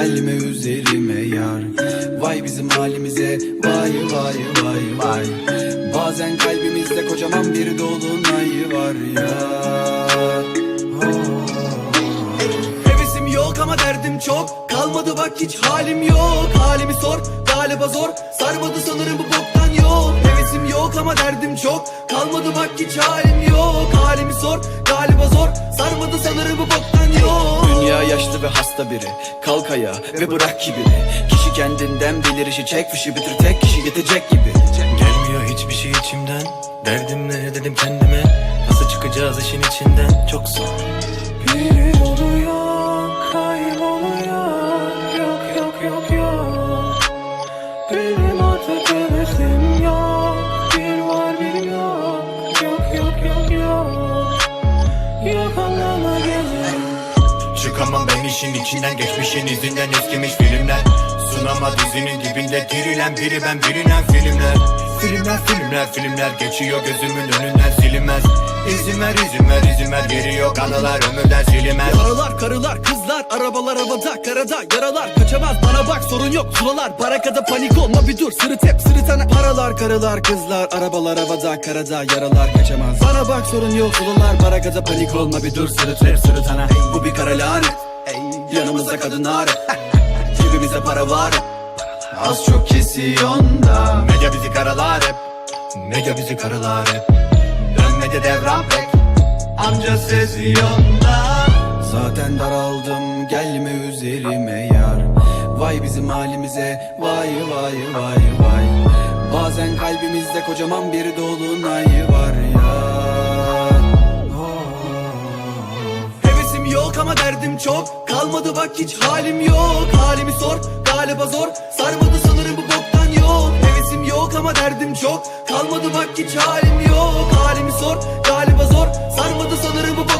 gelme üzerime yar. Vay bizim halimize. Vay vay vay vay. Bazen kalbimizde kocaman bir dolunay var ya. Hevesim yok ama derdim çok. Kalmadı bak hiç halim yok. Halimi sor. Galiba zor. Sarmadı sanırım bu boktan yok. Hevesim yok ama derdim çok. Kalmadı bak hiç halim yok. Halimi sor galiba zor. Sarmadı sanırım bu boktan yok. Dünya yaşlı ve hasta biri. Kalk ayağa ve bırak kibiri. Kişi kendinden bilir işi çek fişi bitir tek kişi yetecek gibi. Gelmiyor hiçbir şey içimden. Derdim ne dedim kendime. Nasıl çıkacağız işin içinden? Çok zor. Biri oluyor Kayboluyor. Yok yok yok yok. Benim Çıkamam ben işin içinden geçmişin izinden eskimiş filmler. Sunama dizinin dibinde dirilen biri ben bilinen filmler. Filmler filmler filmler geçiyor gözümün önünden silinmez. İzin ver izin izin ver geri yok anılar ömürden silinmez. Yaralar, karılar, kızlar, arabalar havada, karada Yaralar. Kaçamaz bana bak sorun yok. Zulalar, barakada panik olma bir dur. Sırıt hep sırıtana Paralar, karılar, kızlar, arabalar havada, karada Yaralar kaçamaz. Bana bak sorun yok Zulalar, barakada panik olma bir dur Sırıt hep sırıtana. Bu bir kara lanet Yanımızda kadınlar. Cebimize para var. Az çok kesiyon da. Medya bizi karalar hep. Medya bizi karalar hep. Dönmece devran pek. Amca sezyonda Zaten daraldım gelme üzerime yar. Vay bizim halimize vay vay vay vay Bazen kalbimizde kocaman bir dolunay var ya. Hevesim yok ama derdim çok. Kalmadı bak hiç halim yok. Halimi sor galiba zor. Sarmadı sanırım bu boktan yok. Hevesim yok ama derdim çok. Kalmadı bak hiç halim yok. Halimi sor galiba zor. Sarmadı sanırım bu boktan